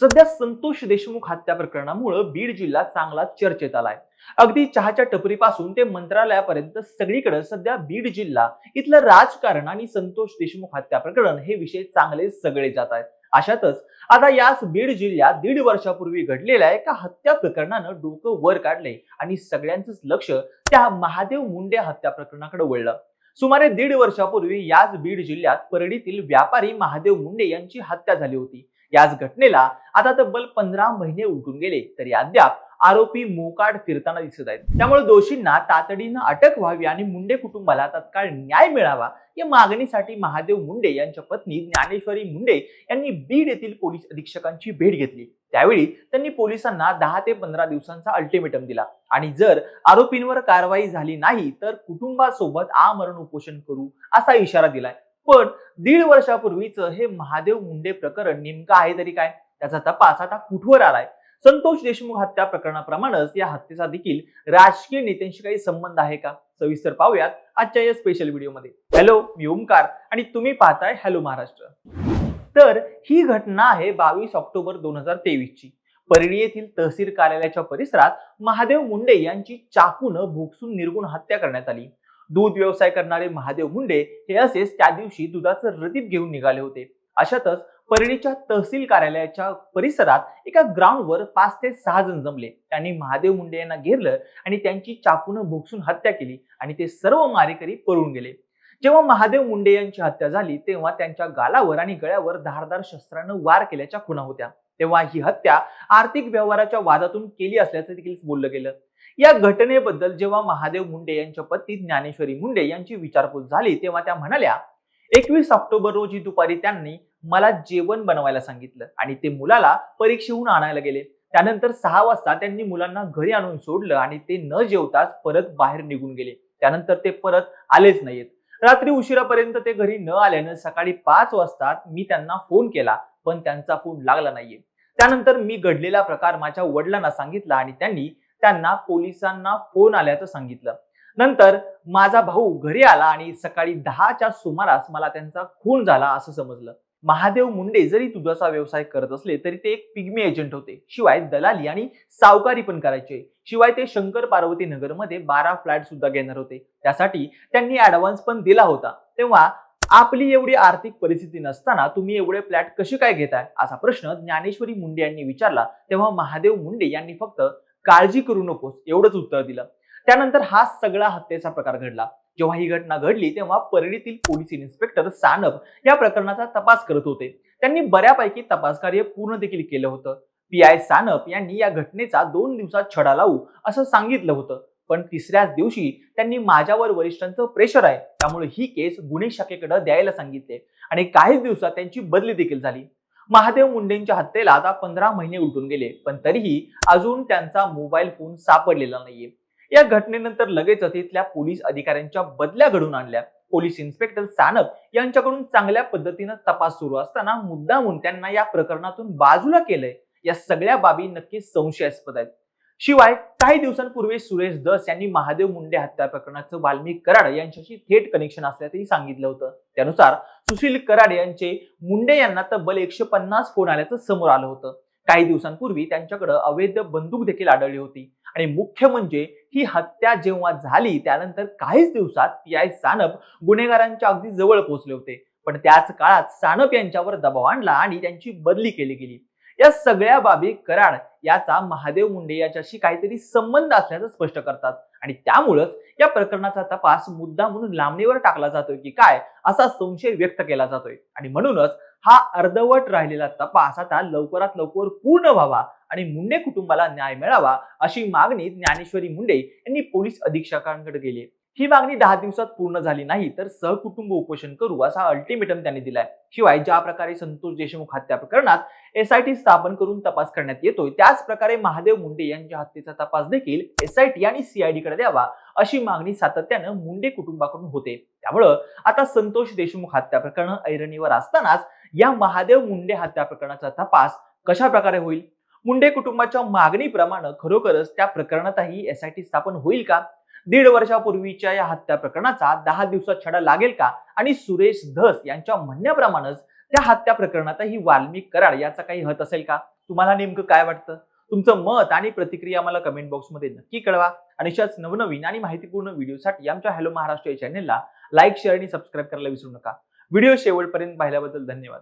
सध्या संतोष देशमुख हत्या प्रकरणामुळे बीड जिल्हा चांगला चर्चेत आलाय. अगदी चहाच्या टपरीपासून ते मंत्रालयापर्यंत सगळीकडे सध्या बीड जिल्हा इथलं राजकारण आणि संतोष देशमुख हत्या प्रकरण हे विषय चांगले सगळे जात आहेत. अशातच आता याच बीड जिल्ह्यात दीड वर्षापूर्वी घडलेल्या एका हत्या प्रकरणानं डोकं वर काढले आणि सगळ्यांचंच लक्ष त्या महादेव मुंडे हत्या प्रकरणाकडे वळलं. सुमारे दीड वर्षापूर्वी याच बीड जिल्ह्यात परडीतील व्यापारी महादेव मुंडे यांची हत्या झाली होती. याच घटनेला आता तब्बल पंधरा महिने उलटून गेले तरी अद्याप आरोपी मोकाट फिरताना दिसत आहेत. त्यामुळे दोषींना तातडीनं अटक व्हावी आणि मुंडे कुटुंबाला तत्काळ न्याय मिळावा या मागणीसाठी महादेव मुंडे यांच्या पत्नी ज्ञानेश्वरी मुंडे यांनी बीड येथील पोलीस अधीक्षकांची भेट घेतली. त्यावेळी त्यांनी पोलिसांना दहा ते पंधरा दिवसांचा अल्टिमेटम दिला. आणि जर आरोपींवर कारवाई झाली नाही तर कुटुंबासोबत आमरण उपोषण करू असा इशारा दिलाय. पण दीड वर्षापूर्वीच हे महादेव मुंडे प्रकरण नेमकं आहे तरी काय? त्याचा तपास आता कुठवर आलाय? संतोष देशमुख हत्या प्रकरणाप्रमाणेच या हत्येचा देखील राजकीय नेत्यांशी काही संबंध आहे का? सविस्तर पाहूयात आजच्या या स्पेशल व्हिडिओमध्ये हॅलो मी ओमकार आणि तुम्ही पाहताय हॅलो महाराष्ट्र. तर ही घटना आहे बावीस ऑक्टोबर दोन हजार तेवीस ची परळी येथील तहसील कार्यालयाच्या परिसरात महादेव मुंडे यांची चाकून भोगसून निर्गुण हत्या करण्यात आली. दूध व्यवसाय करणारे महादेव मुंडे हे असेच त्या दिवशी दुधाचं रतीब घेऊन निघाले होते. अशातच परळीच्या तहसील कार्यालयाच्या परिसरात एका ग्राउंडवर पाच ते सहा जण जमले. त्यांनी महादेव मुंडे यांना घेरलं आणि त्यांची चाकून भोगसून हत्या केली आणि ते सर्व मारेकरी पळून गेले. जेव्हा महादेव मुंडे यांची हत्या झाली तेव्हा त्यांच्या गालावर आणि गळ्यावर धारदार शस्त्रानं वार केल्याच्या खुणा होत्या. तेव्हा ही हत्या आर्थिक व्यवहाराच्या वादातून केली असल्याचं देखील बोललं गेलं. या घटनेबद्दल जेव्हा महादेव मुंडे यांच्या पत्नी ज्ञानेश्वरी मुंडे यांची विचारपूस झाली तेव्हा त्या म्हणाल्या एकवीस ऑक्टोबर रोजी दुपारी त्यांनी मला जेवण बनवायला सांगितलं आणि ते मुलाला परीक्षेहून आणायला गेले. त्यानंतर सहा वाजता त्यांनी मुलांना घरी आणून सोडलं आणि ते न जेवताच परत बाहेर निघून गेले. त्यानंतर ते परत आलेच नाहीत. रात्री उशिरापर्यंत ते घरी न आल्यानं सकाळी पाच वाजता मी त्यांना फोन केला. पण त्यांचा फोन लागला नाहीये. त्यानंतर मी घडलेला प्रकार माझ्या वडिलांना सांगितला आणि त्यांनी त्यांना पोलिसांना फोन आल्याचं सांगितलं. नंतर माझा भाऊ घरी आला आणि सकाळी दहाच्या सुमारास मला त्यांचा खून झाला असं समजलं. महादेव मुंडे जरी दुधाचा व्यवसाय करत असले तरी ते एक पिग्मी एजंट होते. शिवाय दलाली आणि सावकारी पण करायचे. शिवाय ते शंकर पार्वती नगरमध्ये बारा फ्लॅट सुद्धा घेणार होते. त्यासाठी त्यांनी ऍडव्हान्स पण दिला होता. तेव्हा आपली एवढी आर्थिक परिस्थिती नसताना तुम्ही एवढे फ्लॅट कसे काय घेताय? असा प्रश्न ज्ञानेश्वरी मुंडे यांनी विचारला. तेव्हा महादेव मुंडे यांनी फक्त काळजी करू नकोस एवढंच उत्तर दिलं. त्यानंतर हा सगळा हत्येचा प्रकार घडला. जेव्हा ही घटना घडली तेव्हा परळीतील पोलीस इन्स्पेक्टर सानप या प्रकरणाचा तपास करत होते. त्यांनी बऱ्यापैकी तपास कार्य पूर्ण देखील केलं होतं. पी आय सानप यांनी या घटनेचा दोन दिवसात छडा लावू असं सांगितलं होतं. पण तिसऱ्याच दिवशी त्यांनी माझ्यावर वरिष्ठांचं प्रेशर आहे. त्यामुळे ही केस गुन्हे शाखेकडे द्यायला सांगितले. आणि काहीच दिवसात त्यांची बदली देखील झाली. महादेव मुंडेंच्या हत्येला आता पंधरा महिने उलटून गेले. पण तरीही अजून त्यांचा मोबाईल फोन सापडलेला नाहीये. या घटनेनंतर लगेचच इथल्या पोलीस अधिकाऱ्यांच्या बदल्या घडून आणल्या. पोलीस इन्स्पेक्टर सानप यांच्याकडून चांगल्या पद्धतीनं तपास सुरू असताना मुद्दामून त्यांना या प्रकरणातून बाजूला केलंय. या सगळ्या बाबी नक्की संशयास्पद आहेत. शिवाय काही दिवसांपूर्वी सुरेश दस यांनी महादेव मुंडे हत्या प्रकरणाचं वाल्मिक कराड यांच्याशी थेट कनेक्शन असल्याचंही सांगितलं होतं. त्यानुसार सुशील कराड यांचे मुंडे यांना तब्बल एकशे पन्नास फोन आल्याचं समोर आलं होतं. काही दिवसांपूर्वी त्यांच्याकडे अवैध बंदूक देखील आढळली होती. आणि मुख्य म्हणजे ही हत्या जेव्हा झाली त्यानंतर काहीच दिवसात पी आय सानप गुन्हेगारांच्या अगदी जवळ पोहोचले होते. पण त्याच काळात सानप यांच्यावर दबाव आणला आणि त्यांची बदली केली गेली. या सगळ्या बाबी कराड याचा महादेव मुंडे याच्याशी काहीतरी संबंध असल्याचं स्पष्ट करतात. आणि त्यामुळंच या प्रकरणाचा तपास मुद्दा म्हणून लांबणीवर टाकला जातोय की काय असा संशय व्यक्त केला जातोय. आणि म्हणूनच हा अर्धवट राहिलेला तपास आता लवकरात लवकर पूर्ण व्हावा आणि मुंडे कुटुंबाला न्याय मिळावा अशी मागणी ज्ञानेश्वरी मुंडे यांनी पोलीस अधीक्षकांकडे केली ही मागणी दहा दिवसात पूर्ण झाली नाही तर सहकुटुंब उपोषण करू असा अल्टिमेटम त्यांनी दिलाय. शिवाय ज्या प्रकारे संतोष देशमुख हत्या प्रकरणात एसआयटी स्थापन करून तपास करण्यात येतोय त्याच प्रकारे महादेव मुंडे यांच्या हत्येचा तपास देखील एसआयटी आणि सीआयडी कडे द्यावा अशी मागणी सातत्यानं मुंडे कुटुंबाकडून होते. त्यामुळं आता संतोष देशमुख हत्या प्रकरण ऐरणीवर असतानाच या महादेव मुंडे हत्या प्रकरणाचा तपास कशा प्रकारे होईल? मुंडे कुटुंबाच्या मागणीप्रमाणे खरोखरच त्या प्रकरणातही एसआयटी स्थापन होईल का? दीड वर्षापूर्वीच्या या हत्या प्रकरणाचा दहा दिवसात छडा लागेल का? आणि सुरेश धस यांच्या म्हणण्याप्रमाणेच त्या हत्या प्रकरणातही वाल्मिक कराड याचा काही हत असेल का? तुम्हाला नेमकं काय वाटतं? तुमचं मत आणि प्रतिक्रिया मला कमेंट बॉक्समध्ये नक्की कळवा. आणि अशाच नवनवीन आणि माहितीपूर्ण व्हिडिओसाठी आमच्या हॅलो महाराष्ट्र या चॅनेलला लाईक शेअर आणि सबस्क्राईब करायला विसरू नका. व्हिडिओ शेवटपर्यंत पाहिल्याबद्दल धन्यवाद.